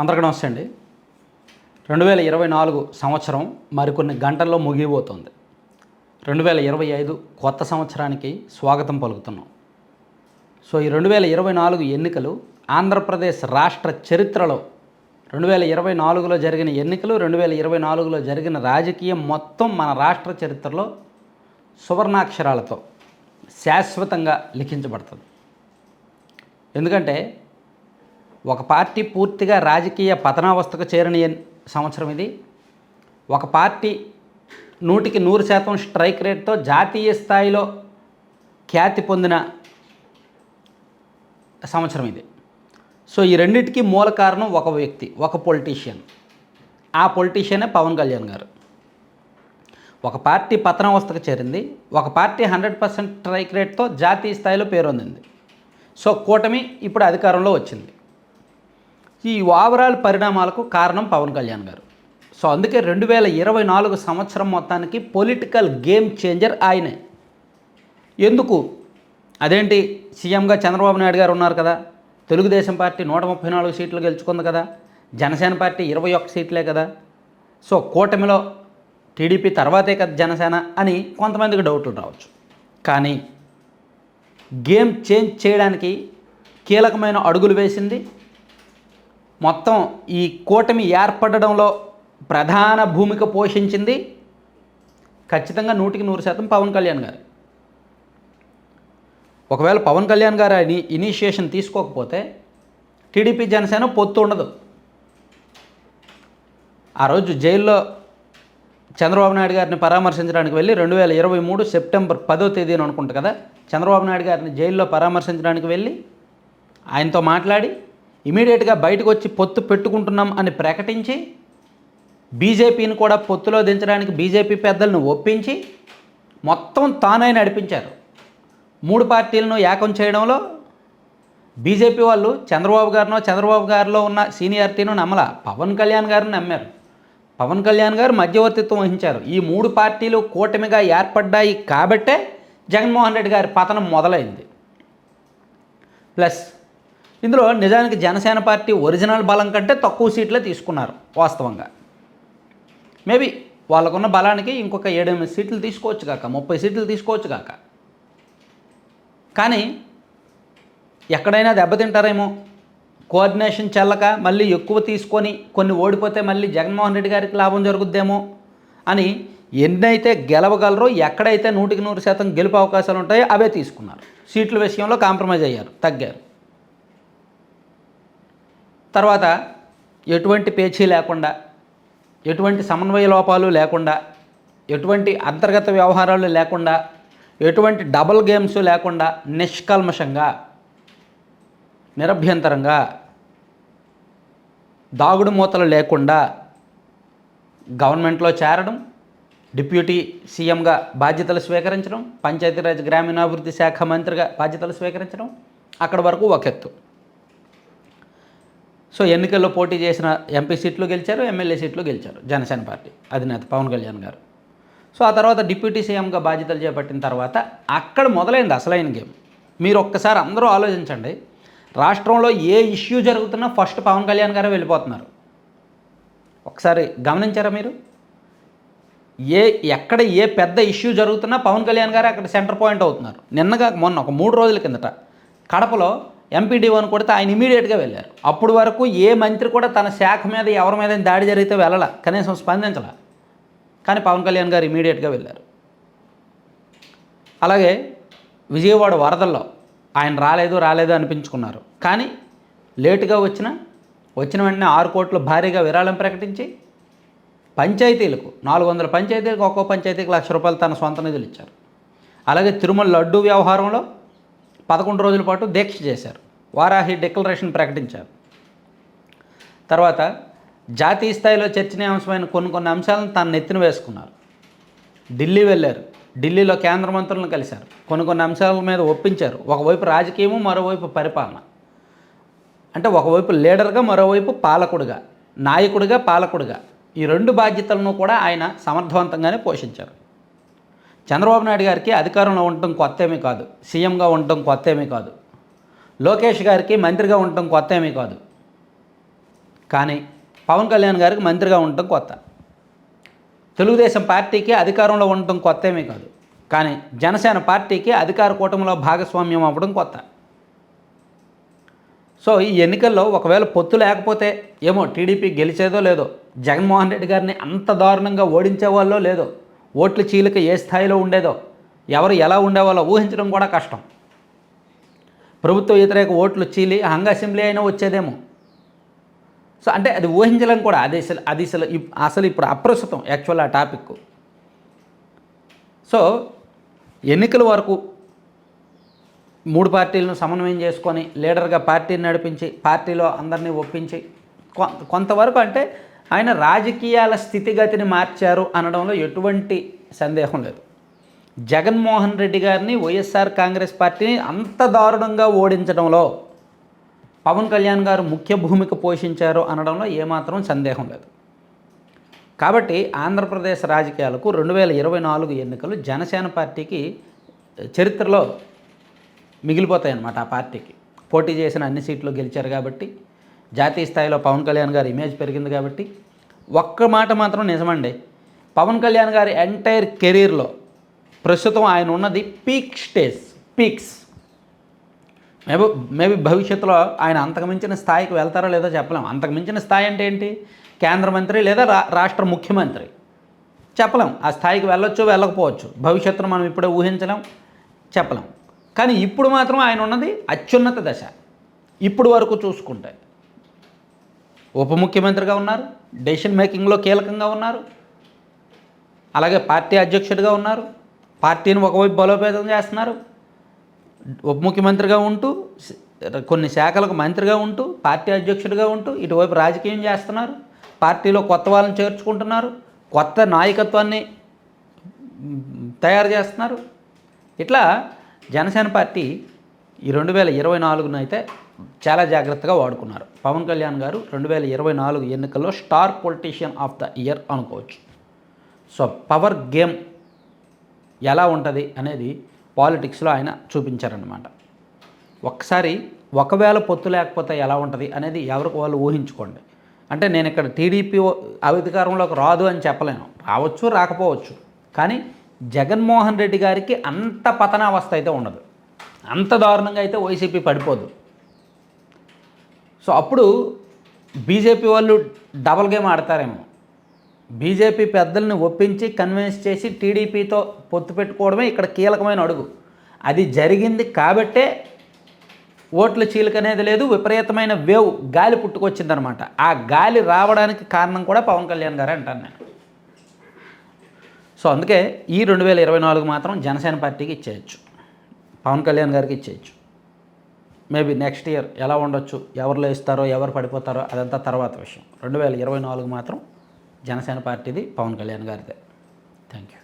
అందరికీ నమస్తే అండి. రెండు వేల ఇరవై నాలుగు సంవత్సరం మరికొన్ని గంటల్లో ముగిపోతుంది రెండు వేల ఇరవై ఐదు కొత్త సంవత్సరానికి స్వాగతం పలుకుతున్నాం. సో ఈ రెండు వేల ఇరవై నాలుగు ఎన్నికలు ఆంధ్రప్రదేశ్ రాష్ట్ర చరిత్రలో రెండు వేల ఇరవై నాలుగులో జరిగిన ఎన్నికలు రెండు వేల ఇరవై నాలుగులో జరిగిన రాజకీయం మొత్తం మన రాష్ట్ర చరిత్రలో సువర్ణాక్షరాలతో శాశ్వతంగా లిఖించబడుతుంది. ఎందుకంటే ఒక పార్టీ పూర్తిగా రాజకీయ పతనావస్థకు చేరిన సంవత్సరం ఇది. ఒక పార్టీ నూటికి నూరు శాతం స్ట్రైక్ రేట్తో జాతీయ స్థాయిలో ఖ్యాతి పొందిన సంవత్సరం ఇది. సో ఈ రెండింటికి మూల కారణం ఒక వ్యక్తి ఒక పొలిటీషియన్ ఆ పొలిటీషియనే పవన్ కళ్యాణ్ గారు. ఒక పార్టీ పతనావస్థకు చేరింది. ఒక పార్టీ హండ్రెడ్ పర్సెంట్ స్ట్రైక్ రేట్తో జాతీయ స్థాయిలో పేరొందింది. సో కూటమి ఇప్పుడు అధికారంలో వచ్చింది. ఈ ఓవరాల్ పరిణామాలకు కారణం పవన్ కళ్యాణ్ గారు. సో అందుకే రెండు వేల ఇరవై నాలుగు సంవత్సరం మొత్తానికి పొలిటికల్ గేమ్ చేంజర్ ఆయనే. ఎందుకు? అదేంటి? సీఎంగా చంద్రబాబు నాయుడు గారు ఉన్నారు కదా. తెలుగుదేశం పార్టీ నూట ముప్పై నాలుగు సీట్లు గెలుచుకుంది కదా. జనసేన పార్టీ ఇరవై ఒక్క సీట్లే కదా. సో కూటమిలో టీడీపీ తర్వాతే కదా జనసేన అని కొంతమందికి డౌట్లు రావచ్చు. కానీ గేమ్ చేంజ్ చేయడానికి కీలకమైన అడుగులు వేసింది మొత్తం ఈ కూటమి ఏర్పడడంలో ప్రధాన భూమిక పోషించింది ఖచ్చితంగా నూటికి నూరు శాతం పవన్ కళ్యాణ్ గారు. ఒకవేళ పవన్ కళ్యాణ్ గారు ఇని ఇనిషియేషన్ తీసుకోకపోతే టీడీపీ జనసేన పొత్తు ఉండదు. ఆ రోజు జైల్లో చంద్రబాబు నాయుడు గారిని పరామర్శించడానికి వెళ్ళి రెండు వేల ఇరవై మూడు సెప్టెంబర్ పదో తేదీన అనుకుంటా కదా చంద్రబాబు నాయుడు గారిని జైల్లో పరామర్శించడానికి వెళ్ళి ఆయనతో మాట్లాడి ఇమీడియట్గా బయటకు వచ్చి పొత్తు పెట్టుకుంటున్నాం అని ప్రకటించి బీజేపీని కూడా పొత్తులో దించడానికి బీజేపీ పెద్దలను ఒప్పించి మొత్తం తానై నడిపించారు. మూడు పార్టీలను ఏకం చేయడంలో బీజేపీ వాళ్ళు చంద్రబాబు గారినో చంద్రబాబు గారిలో ఉన్న సీనియారిటీను నమ్మల. పవన్ కళ్యాణ్ గారిని నమ్మారు. పవన్ కళ్యాణ్ గారు మధ్యవర్తిత్వం వహించారు. ఈ మూడు పార్టీలు కూటమిగా ఏర్పడ్డాయి కాబట్టే జగన్మోహన్ రెడ్డి గారి పతనం మొదలైంది. ప్లస్ ఇందులో నిజానికి జనసేన పార్టీ ఒరిజినల్ బలం కంటే తక్కువ సీట్లే తీసుకున్నారు వాస్తవంగా. మేబీ వాళ్ళకున్న బలానికి ఇంకొక ఏడెనిమిది సీట్లు తీసుకోవచ్చు కాక ముప్పై సీట్లు తీసుకోవచ్చు కాక. కానీ ఎక్కడైనా దెబ్బతింటారేమో? కోఆర్డినేషన్ చెల్లక మళ్ళీ ఎక్కువ తీసుకొని కొన్ని ఓడిపోతే మళ్ళీ జగన్మోహన్ రెడ్డి గారికి లాభం జరుగుద్దేమో అని ఎన్నైతే గెలవగలరో ఎక్కడైతే నూటికి నూరు శాతం గెలుపు అవకాశాలు ఉంటాయో అవే తీసుకున్నారు. సీట్ల విషయంలో కాంప్రమైజ్ అయ్యారు తగ్గారు. తర్వాత ఎటువంటి పేచీ లేకుండా ఎటువంటి సమన్వయ లోపాలు లేకుండా ఎటువంటి అంతర్గత వ్యవహారాలు లేకుండా ఎటువంటి డబుల్ గేమ్స్ లేకుండా నిష్కల్మషంగా నిరభ్యంతరంగా దాగుడు మూతలు లేకుండా గవర్నమెంట్లో చేరడం డిప్యూటీ సీఎంగా బాధ్యతలు స్వీకరించడం పంచాయతీరాజ్ గ్రామీణాభివృద్ధి శాఖ మంత్రిగా బాధ్యతలు స్వీకరించడం అక్కడ వరకు ఒక ఎత్తు. సో ఎన్నికల్లో పోటీ చేసిన ఎంపీ సీట్లు గెలిచారు ఎమ్మెల్యే సీట్లు గెలిచారు జనసేన పార్టీ అధినేత పవన్ కళ్యాణ్ గారు. సో ఆ తర్వాత డిప్యూటీ సీఎంగా బాధ్యతలు చేపట్టిన తర్వాత అక్కడ మొదలైంది అసలైన గేమ్. మీరు ఒక్కసారి అందరూ ఆలోచించండి రాష్ట్రంలో ఏ ఇష్యూ జరుగుతున్నా ఫస్ట్ పవన్ కళ్యాణ్ గారే వెళ్ళిపోతున్నారు. ఒకసారి గమనించారా మీరు? ఏ ఎక్కడ ఏ పెద్ద ఇష్యూ జరుగుతున్నా పవన్ కళ్యాణ్ గారే అక్కడ సెంటర్ పాయింట్ అవుతున్నారు. నిన్నగా మొన్న ఒక మూడు రోజుల కిందట కడపలో ఎంపీడీఓని కొడితే ఆయన ఇమీడియట్గా వెళ్ళారు. అప్పుడు వరకు ఏ మంత్రి కూడా తన శాఖ మీద ఎవరి మీద దాడి జరిగితే వెళ్ళాల. కనీసం స్పందించాల. కానీ పవన్ కళ్యాణ్ గారు ఇమీడియట్గా వెళ్ళారు. అలాగే విజయవాడ వరదల్లో ఆయన రాలేదు రాలేదు అనిపించుకున్నారు. కానీ లేటుగా వచ్చిన వచ్చిన వెంటనే ఆరు కోట్లు భారీగా విరాళం ప్రకటించి పంచాయతీలకు నాలుగు వందల పంచాయతీలకు ఒక్కో పంచాయతీకి లక్ష రూపాయలు తన సొంత నిధులు ఇచ్చారు. అలాగే తిరుమల లడ్డు వ్యవహారంలో పదకొండు రోజుల పాటు దీక్ష చేశారు. వారాహి డిక్లరేషన్ ప్రకటించారు. తర్వాత జాతీయ స్థాయిలో చర్చనీయాంశమైన కొన్ని కొన్ని అంశాలను తాను నెత్తిన వేసుకున్నారు. ఢిల్లీ వెళ్ళారు. ఢిల్లీలో కేంద్ర మంత్రులను కలిశారు. కొన్ని కొన్ని అంశాల మీద ఒప్పించారు. ఒకవైపు రాజకీయము మరోవైపు పరిపాలన. అంటే ఒకవైపు లీడర్గా మరోవైపు పాలకుడుగా నాయకుడిగా పాలకుడుగా. ఈ రెండు బాధ్యతలను కూడా ఆయన సమర్థవంతంగానే పోషించారు. చంద్రబాబు నాయుడు గారికి అధికారంలో ఉండటం కొత్త ఏమీ కాదు. సీఎంగా ఉండటం కొత్త ఏమీ కాదు. లోకేష్ గారికి మంత్రిగా ఉండటం కొత్త ఏమీ కాదు. కానీ పవన్ కళ్యాణ్ గారికి మంత్రిగా ఉండటం కొత్త. తెలుగుదేశం పార్టీకి అధికారంలో ఉండటం కొత్త ఏమీ కాదు. కానీ జనసేన పార్టీకి అధికార కూటమిలో భాగస్వామ్యం అవ్వడం కొత్త. సో ఈ ఎన్నికల్లో ఒకవేళ పొత్తు లేకపోతే ఏమో టీడీపీ గెలిచేదో లేదో జగన్మోహన్ రెడ్డి గారిని అంత దారుణంగా ఓడించే వాళ్ళో లేదో ఓట్ల చీలిక ఏ స్థాయిలో ఉండేదో ఎవరు ఎలా ఉండేవాళ్ళో ఊహించడం కూడా కష్టం. ప్రభుత్వ వ్యతిరేక ఓట్లు చీలి హంగ అసెంబ్లీ అయినా వచ్చేదేమో. సో అంటే అది ఊహించలేం కూడా. అది అసలు అది అసలు ఇప్- అసలు ఇప్పుడు అప్రస్తుతం యాక్చువల్ ఆ టాపిక్. సో ఎన్నికల వరకు మూడు పార్టీలను సమన్వయం చేసుకొని లీడర్గా పార్టీని నడిపించి పార్టీలో అందరినీ ఒప్పించి కొంతవరకు అంటే ఆయన రాజకీయాల స్థితిగతిని మార్చారు అనడంలో ఎటువంటి సందేహం లేదు. జగన్మోహన్ రెడ్డి గారిని వైఎస్ఆర్ కాంగ్రెస్ పార్టీని అంత దారుణంగా ఓడించడంలో పవన్ కళ్యాణ్ గారు ముఖ్య భూమిక పోషించారు అనడంలో ఏమాత్రం సందేహం లేదు. కాబట్టి ఆంధ్రప్రదేశ్ రాజకీయాలకు రెండు వేల ఇరవై నాలుగు ఎన్నికలు జనసేన పార్టీకి చరిత్రలో మిగిలిపోతాయన్నమాట ఆ పార్టీకి. పోటీ చేసిన అన్ని సీట్లు గెలిచారు కాబట్టి జాతీయ స్థాయిలో పవన్ కళ్యాణ్ గారి ఇమేజ్ పెరిగింది కాబట్టి ఒక్క మాట మాత్రం నిజమండి. పవన్ కళ్యాణ్ గారి ఎంటైర్ కెరీర్లో ప్రస్తుతం ఆయన ఉన్నది peak stage peaks maybe maybe భవిష్యత్తులో ఆయన అంతకుమించిన స్థాయికి వెళ్తారో లేదో చెప్పలేం. అంతకుమించిన స్థాయి అంటే ఏంటి? కేంద్ర మంత్రి లేదా రా రాష్ట్ర ముఖ్యమంత్రి. చెప్పలేం. ఆ స్థాయికి వెళ్ళొచ్చు వెళ్ళకపోవచ్చు. భవిష్యత్తును మనం ఇప్పుడే ఊహించలేం చెప్పలేం. కానీ ఇప్పుడు మాత్రం ఆయన ఉన్నది అత్యున్నత దశ. ఇప్పుడు వరకు చూసుకుంటే. ఉప ముఖ్యమంత్రిగా ఉన్నారు డెసిషన్ మేకింగ్లో కీలకంగా ఉన్నారు అలాగే పార్టీ అధ్యక్షుడిగా ఉన్నారు పార్టీని ఒకవైపు బలోపేతం చేస్తున్నారు ఉప ముఖ్యమంత్రిగా ఉంటూ కొన్ని శాఖలకు మంత్రిగా ఉంటూ పార్టీ అధ్యక్షుడిగా ఉంటూ ఇటువైపు రాజకీయం చేస్తున్నారు పార్టీలో కొత్త వాళ్ళని చేర్చుకుంటున్నారు కొత్త నాయకత్వాన్ని తయారు చేస్తున్నారు. ఇట్లా జనసేన పార్టీ ఈ రెండు వేల ఇరవై నాలుగునైతే చాలా జాగ్రత్తగా వాడుకున్నారు. పవన్ కళ్యాణ్ గారు రెండు వేల ఇరవై నాలుగు ఎన్నికల్లో star politician of the year అనుకోవచ్చు. సో పవర్ గేమ్ ఎలా ఉంటుంది అనేది పాలిటిక్స్లో ఆయన చూపించారనమాట ఒకసారి ఒకవేళ పొత్తు లేకపోతే ఎలా ఉంటుంది అనేది ఎవరికి వాళ్ళు ఊహించుకోండి. అంటే నేను ఇక్కడ టీడీపీ అధికారంలోకి రాదు అని చెప్పలేను. రావచ్చు రాకపోవచ్చు. కానీ జగన్మోహన్ రెడ్డి గారికి అంత పతనావస్థ అయితే ఉండదు. అంత దారుణంగా అయితే వైసీపీ పడిపోదు. సో అప్పుడు బీజేపీ వాళ్ళు డబల్ గేమ్ ఆడతారేమో. బీజేపీ పెద్దల్ని ఒప్పించి కన్విన్స్ చేసి టీడీపీతో పొత్తు పెట్టుకోవడమే ఇక్కడ కీలకమైన అడుగు. అది జరిగింది కాబట్టే ఓట్ల చీలిక అనేది లేదు విపరీతమైన వేవ్ గాలి పుట్టుకొచ్చిందనమాట. ఆ గాలి రావడానికి కారణం కూడా పవన్ కళ్యాణ్ గారే అంటాను నేను. సో అందుకే ఈ రెండు వేల ఇరవై నాలుగు మాత్రం జనసేన పార్టీకి ఇచ్చేయచ్చు. పవన్ కళ్యాణ్ గారికి ఇచ్చేయచ్చు. మేబీ నెక్స్ట్ ఇయర్ ఎలా ఉండొచ్చు ఎవరు లేస్తారో ఎవరు పడిపోతారో అదంతా తర్వాత విషయం. రెండు వేల ఇరవై నాలుగు మాత్రం జనసేన పార్టీది పవన్ కళ్యాణ్ గారిదే. Thank you